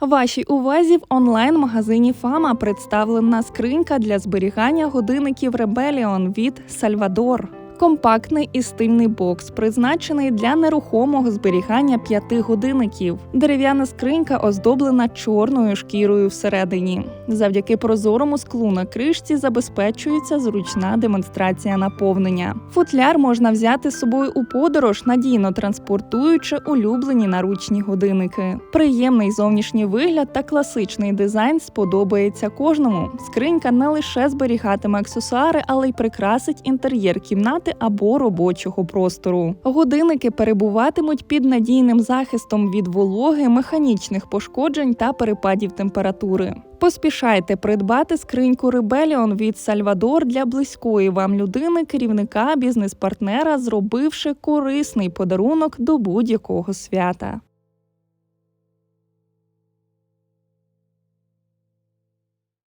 Вашій увазі в онлайн-магазині Фама представлена скринька для зберігання годинників Rebellion від Сальвадор. Компактний і стильний бокс, призначений для нерухомого зберігання п'яти годинників. Дерев'яна скринька оздоблена чорною шкірою всередині. Завдяки прозорому склу на кришці забезпечується зручна демонстрація наповнення. Футляр можна взяти з собою у подорож, надійно транспортуючи улюблені наручні годинники. Приємний зовнішній вигляд та класичний дизайн сподобається кожному. Скринька не лише зберігатиме аксесуари, але й прикрасить інтер'єр кімнати або робочого простору. Годинники перебуватимуть під надійним захистом від вологи, механічних пошкоджень та перепадів температури. Поспішайте придбати скриньку Rebellion від Сальвадор для близької вам людини, керівника, бізнес-партнера, зробивши корисний подарунок до будь-якого свята.